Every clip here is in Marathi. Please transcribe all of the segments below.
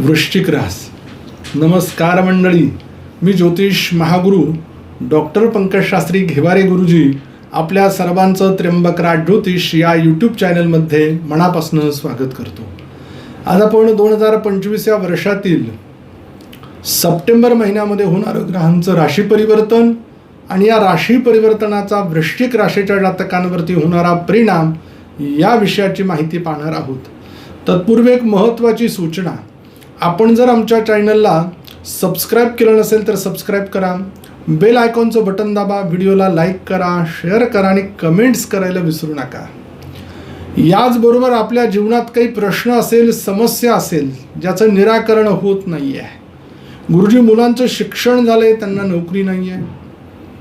वृश्चिक रास. नमस्कार मंडळी. मी ज्योतिष महागुरू डॉक्टर पंकजशास्त्री घेवारे गुरुजी आपल्या सर्वांचं त्र्यंबकराज ज्योतिष या यूट्यूब चॅनलमध्ये मनापासून स्वागत करतो. आज आपण दोन हजार पंचवीस या वर्षातील सप्टेंबर महिन्यामध्ये होणारं ग्रहांचं राशी परिवर्तन आणि या राशी परिवर्तनाचा वृश्चिक राशीच्या जातकांवरती होणारा परिणाम या विषयाची माहिती पाहणार आहोत. तत्पूर्वी एक महत्त्वाची सूचना. आपण जर आमच्या चॅनलला सबस्क्राईब केलं नसेल तर सबस्क्राईब करा. बेल आयकॉनचं बटन दाबा व्हिडिओला लाईक करा शेअर करा आणि कमेंट्स करायला विसरू नका. याचबरोबर आपल्या जीवनात काही प्रश्न असेल समस्या असेल ज्याचं निराकरण होत नाही आहे गुरुजी मुलांचं शिक्षण झालं आहे त्यांना नोकरी नाही आहे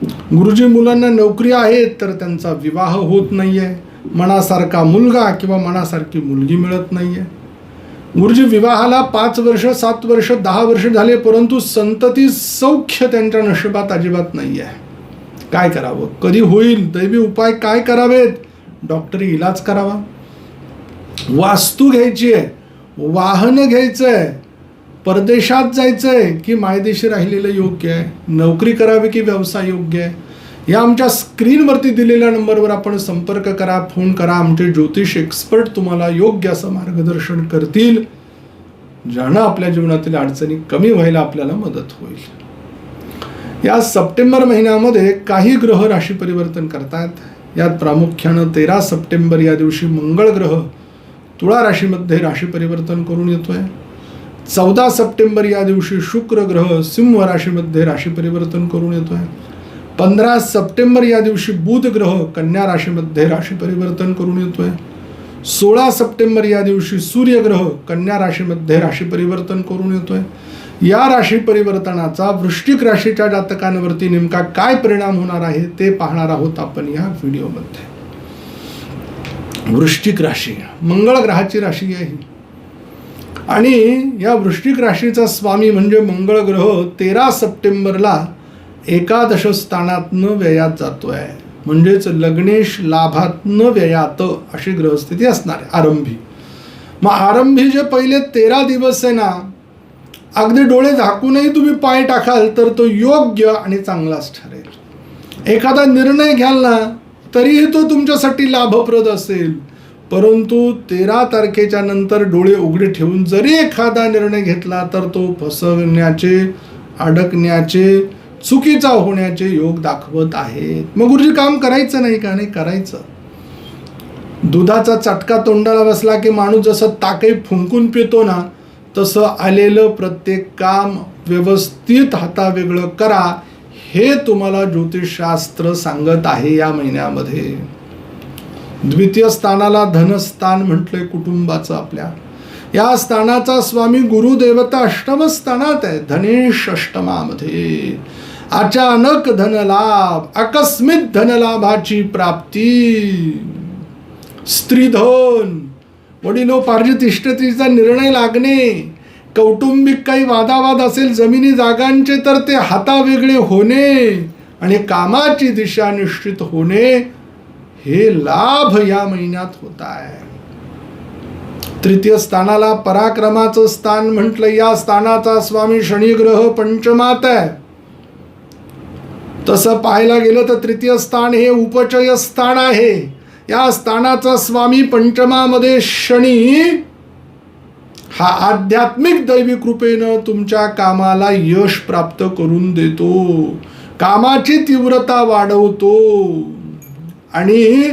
गुरुजी मुलांना नोकरी आहे तर त्यांचा विवाह होत नाही आहे मनासारखा मुलगा किंवा मनासारखी मुलगी मिळत नाही आहे गुरुजी विवाहाला पाच वर्ष सात वर्ष दहा वर्ष झाले परंतु संतती सौख्य त्यांच्या नशिबात अजिबात नाही आहे काय करावं? कधी होईल? दैवी उपाय काय करावेत? डॉक्टरी इलाज करावा. वास्तू घ्यायची आहे वाहन घ्यायचं आहे परदेशात जायचं आहे की मायदेशी राहिलेलं योग्य आहे? नोकरी करावी की व्यवसाय योग्य आहे? या आमच्या स्क्रीनवरती दिलेल्या नंबरवर आपण संपर्क करा फोन करा. आमचे ज्योतिष एक्सपर्ट तुम्हाला योग्य असं मार्गदर्शन करतील. ज्यानं आपल्या जीवनातील अडचणी कमी व्हायला आपल्याला मदत होईल. या सप्टेंबर महिन्यामध्ये काही ग्रह राशी परिवर्तन करतात. यात प्रामुख्यानं तेरा सप्टेंबर या दिवशी मंगळ ग्रह तुळा राशीमध्ये राशी परिवर्तन करून येतोय. चौदा सप्टेंबर या दिवशी शुक्र ग्रह सिंह राशीमध्ये राशी परिवर्तन करून येतोय पंधरा सप्टेंबर या दिवशी बुध ग्रह कन्या राशीमध्ये राशी परिवर्तन करून येतोय सोळा सप्टेंबर या दिवशी सूर्यग्रह कन्या राशीमध्ये राशी परिवर्तन करून येतोय या राशी परिवर्तनाचा वृश्चिक राशीच्या जातकांवरती नेमका काय परिणाम होणार आहे ते पाहणार आहोत आपण या व्हिडिओमध्ये. वृश्चिक राशी मंगळ ग्रहाची राशी आहे ही. आणि या वृश्चिक राशीचा स्वामी म्हणजे मंगळ ग्रह तेरा सप्टेंबरला एकादश स्थानातनं व्ययात आहे म्हणजेच लग्नेश लाभातनं व्ययात अशी ग्रहस्थिती असणार आहे आरंभी. मग आरंभी जे पहिले तेरा दिवस आहे ना अगदी डोळे झाकूनही तुम्ही पाय टाकाल तर तो योग्य आणि चांगलाच ठरेल. एखादा निर्णय घ्याल ना तरीही तो तुमच्यासाठी लाभप्रद असेल. परंतु तेरा तारखेच्या नंतर डोळे उघडे ठेवून जरी एखादा निर्णय घेतला तर तो फसवण्याचे अडकण्याचे चुकीचा होण्याचे योग दाखवत आहेत. मग गुरुजी काम करायचं नाही का? नाही करायचं. दुधाचा चटका तोंडाला बसला की माणूस जसं ताकही फुंकून पितो ना तसं आलेलं प्रत्येक काम व्यवस्थित हातावेगळं करा हे तुम्हाला ज्योतिषशास्त्र सांगत आहे या महिन्यामध्ये. द्वितीय स्थानाला धनस्थान म्हटलंय कुटुंबाचं आपल्या. या स्थानाचा स्वामी गुरुदेवता अष्टम स्थानात आहे धनेश अष्टमामध्ये. अचानक धनलाभ आकस्मिक धनलाभाची प्राप्ती. स्त्रीधन वडिलोपार्जित इष्टतीचा निर्णय लागणे. कौटुंबिक काही वादावाद असेल जमिनी जागांचे तर ते हातावेगळे होणे आणि कामाची दिशा निश्चित होणे. हे लाभ या महिन्यात होत आहे तृतीय स्थानाला पराक्रमाचं स्थान म्हटलं या स्थानाचा स्वामी शनिग्रह पंचमात आहे तसं पाहायला गेलं तर तृतीय स्थान हे उपचय स्थान आहे। या स्थानाचा स्वामी पंचमामध्ये शनी हा आध्यात्मिक दैवी कृपेनं तुमच्या कामाला यश प्राप्त करून देतो। कामाची तीव्रता वाढवतो। आणि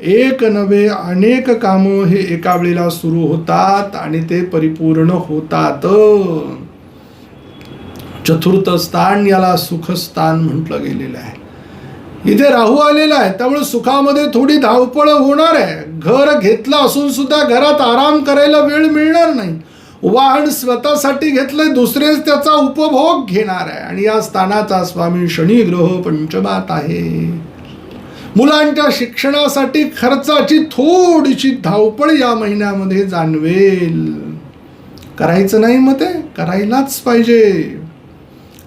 एक नव्हे अनेक कामं हे एका वेळेला सुरू होतात आणि ते परिपूर्ण होतात. चतुर्थ स्थान याला सुखस्थान म्हटलं गेलेलं आहे. इथे राहू आलेला आहे त्यामुळे सुखामध्ये थोडी धावपळ होणार आहे. घर घेतलं असून सुद्धा घरात आराम करायला वेळ मिळणार नाही. वाहन स्वतःसाठी घेतलंय दुसरेच त्याचा उपभोग घेणार आहे. आणि या स्थानाचा स्वामी शनी ग्रह पंचमात आहे. मुलांच्या शिक्षणासाठी खर्चाची थोडीशी धावपळ या महिन्यामध्ये जाणवेल. करायचं नाही मग ते करायलाच पाहिजे.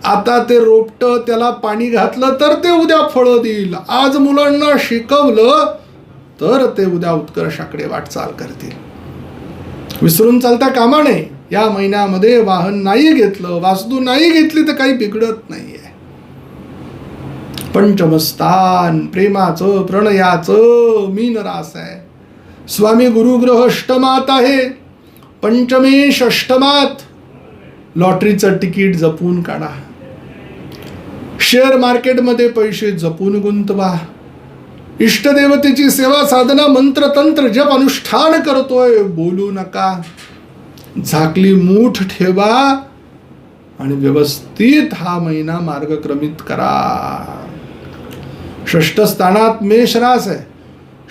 आता ते रोपटं त्याला पाणी घातलं तर ते उद्या फळं देईल. आज मुलांना शिकवलं तर ते उद्या उत्कर्षाकडे वाटचाल करतील. विसरून चालता कामा नये. या महिन्यामध्ये वाहन नाही घेतलं वास्तू नाही घेतली तर काही बिघडत नाहीये. पंचमस्थान प्रेमाचं प्रणयाचं मीन रास आहे. स्वामी गुरुग्रह अष्टमात आहे. पंचमेश अष्टमात लॉटरीचं तिकीट जपून काढा. शेअर मार्केटमध्ये पैसे जपून गुंतवा. इष्टदेवतेची सेवा साधना मंत्र तंत्र जप अनुष्ठान करतोय बोलू नका. झाकली मूठ ठेवा आणि व्यवस्थित हा महिना मार्गक्रमित करा. षष्ठस्थानात मेष रास आहे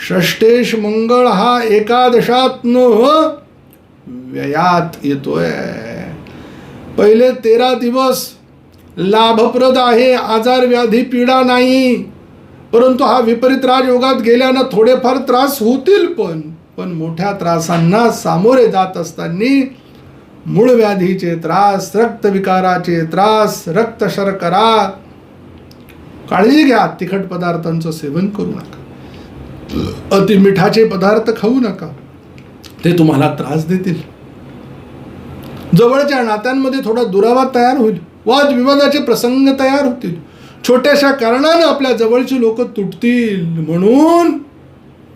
षष्टेश मंगळ हा एकादशात व्ययात येतोय पहिले तेरा दिवस लाभप्रद आहे आजार व्याधी पीडा नाही। परंतु हा विपरीत राजयोगात गेल्यानं थोडेफार त्रास होतील पण पण मोठ्या त्रासांना सामोरे जात असताना मूळ व्याधीचे त्रास रक्तविकाराचे त्रास रक्तशर्करा काळजी घ्या तिखट पदार्थांचं सेवन करू नका. अति मिठाचे पदार्थ खाऊ नका. ते तुम्हाला त्रास देतील. जवळच्या नात्यांमध्ये थोडा दुरावा तयार होईल. वादविवादाचे प्रसंग तयार होतील. छोट्याशा कारणानं आपल्या जवळची लोक तुटतील. म्हणून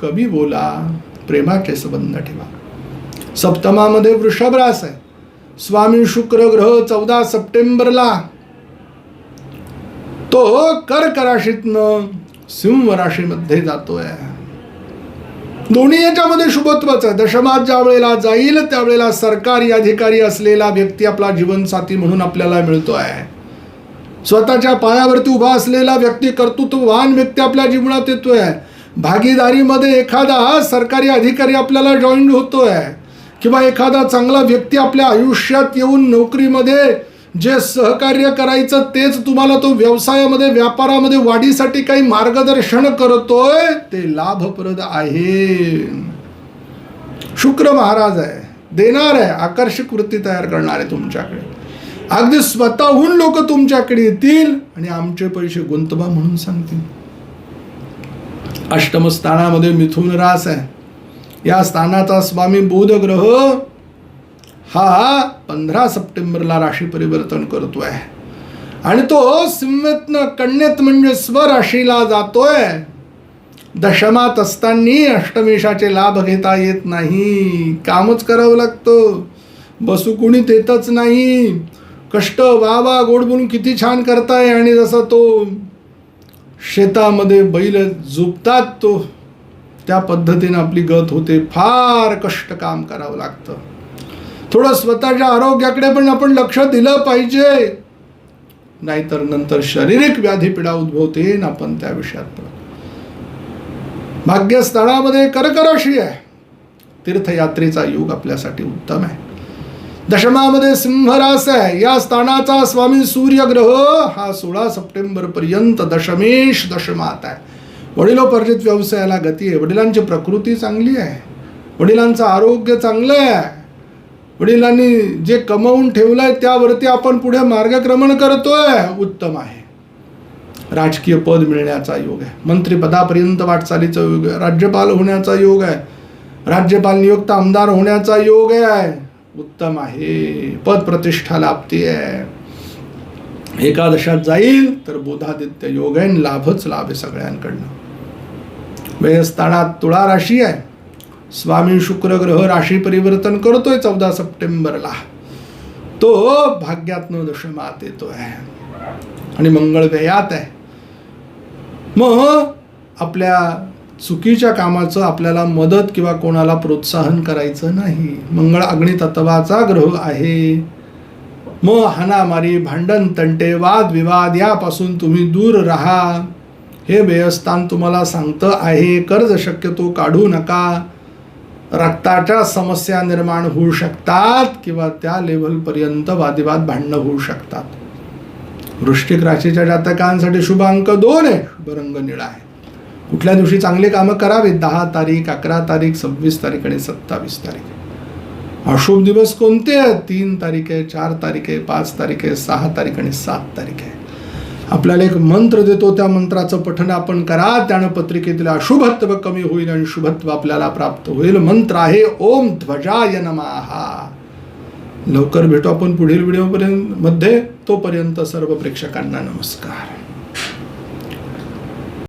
कमी बोला प्रेमाचे संबंध ठेवा. सप्तमामध्ये वृषभ रास आहे. स्वामी शुक्र ग्रह चौदा सप्टेंबरला. तो कर्क राशीतनं सिंह राशीमध्ये जातोय. दोन्ही याच्यामध्ये शुभत्वच आहे. दशमात ज्या वेळेला जाईल त्यावेळेला सरकारी अधिकारी असलेला व्यक्ती आपला जीवनसाथी म्हणून आपल्याला मिळतो आहे स्वतःच्या पायावरती उभा असलेला व्यक्ती कर्तृत्ववान व्यक्ती आपल्या जीवनात येतोय. भागीदारीमध्ये एखादा सरकारी अधिकारी आपल्याला जॉईन होतोय. किंवा एखादा चांगला व्यक्ती आपल्या आयुष्यात येऊन नोकरीमध्ये जे सहकार्य करायचं तेच तुम्हाला तो व्यवसायामध्ये व्यापारामध्ये वाढीसाठी काही मार्गदर्शन करतोय ते लाभप्रद आहे. शुक्र महाराज आहे. देणार आहे. आकर्षक वृत्ती तयार करणार आहे तुमच्याकडे. अगदी स्वतःहून लोक तुमच्याकडे येतील आणि आमचे पैसे गुंतवा म्हणून सांगतील. अष्टम स्थानामध्ये मिथुन रास आहे. या स्थानाचा स्वामी बुध ग्रह हा पंधरा सप्टेंबरला राशी परिवर्तन करतोय. आणि तो सिंहतनं कन्येत म्हणजे स्वराशीला जातोय. दशमात असताना अष्टमेशाचे लाभ घेता येत नाही. कामच करावं लागतं. बसू कुणी देतच नाही. कष्ट वा वा गोड बोलून किती छान करताय आणि जसा तो शेतामध्ये बैल झुपतात तो त्या पद्धतीनं आपली गत होते. फार कष्ट काम करावं लागतं. थोडं स्वतःच्या आरोग्याकडे पण आपण लक्ष दिलं पाहिजे. नाहीतर नंतर शारीरिक व्याधी पीडा उद्भवते आपण त्या विषयात भाग्यस्थळामध्ये कर्कराशी आहे. तीर्थयात्रेचा योग आपल्यासाठी उत्तम आहे. दशमामध्ये सिंहरास आहे. या स्थानाचा स्वामी सूर्यग्रह हा सोळा सप्टेंबर पर्यंत दशमेश दशमात आहे. वडिलोपर्जित व्यवसायाला गती आहे. वडिलांची प्रकृती चांगली आहे. वडिलांचं आरोग्य चांगलं आहे. वडिलांनी जे कमवून ठेवलंय त्यावरती आपण पुढे मार्गक्रमण करतोय उत्तम आहे. राजकीय पद मिळण्याचा योग आहे. मंत्रिपदापर्यंत वाटचालीचा योग आहे. राज्यपाल होण्याचा योग आहे. राज्यपाल नियुक्त आमदार होण्याचा योग आहे. उत्तम आहे. पद प्रतिष्ठा लाभते आहे एकादशात जाईल तर बोधादित्य योग आहे आणि लाभच लाभ आहे सगळ्यांकडनं. व्ययस्थानात तुळा राशी आहे. स्वामी शुक्र ग्रह राशी परिवर्तन करतोय चौदा सप्टेंबरला. तो भाग्यातनं दशमात येतोय. आणि मंगळ व्ययात आहे. मग आपल्या चुकीच्या कामाचं आपल्याला मदत किंवा कोणाला प्रोत्साहन करायचं नाही. मंगळ अग्नि तत्वाचा ग्रह आहे. मग हाणामारी भांडण तंटे वाद विवाद यापासून तुम्ही दूर राहा. हे व्ययस्थान तुम्हाला सांगतं आहे. कर्ज शक्यतो काढू नका. रक्ताच्या समस्या निर्माण होऊ शकतात किंवा त्या लेवलपर्यंत वादिवाद भांडणं होऊ शकतात. वृश्चिक राशीच्या जातकांसाठी शुभ अंक दोन आहे. शुभ रंग निळा आहे. कुठल्या दिवशी चांगले कामं करावीत? दहा तारीख अकरा तारीख सव्वीस तारीख आणि सत्तावीस तारीख. अशुभ दिवस कोणते आहेत? तीन तारीख आहे चार तारीख आहे पाच तारीख आहे सहा तारीख आणि सात तारीख आहे. आपल्याला एक मंत्र देतो त्या मंत्राचं पठण आपण करा. त्यानं पत्रिकेतील अशुभत्व कमी होईल आणि शुभत्व आपल्याला प्राप्त होईल. मंत्र आहे ओम ध्वजाय नमाहा लवकर भेटू आपण पुढील व्हिडिओपर्यंत मध्ये. तोपर्यंत सर्व प्रेक्षकांना नमस्कार.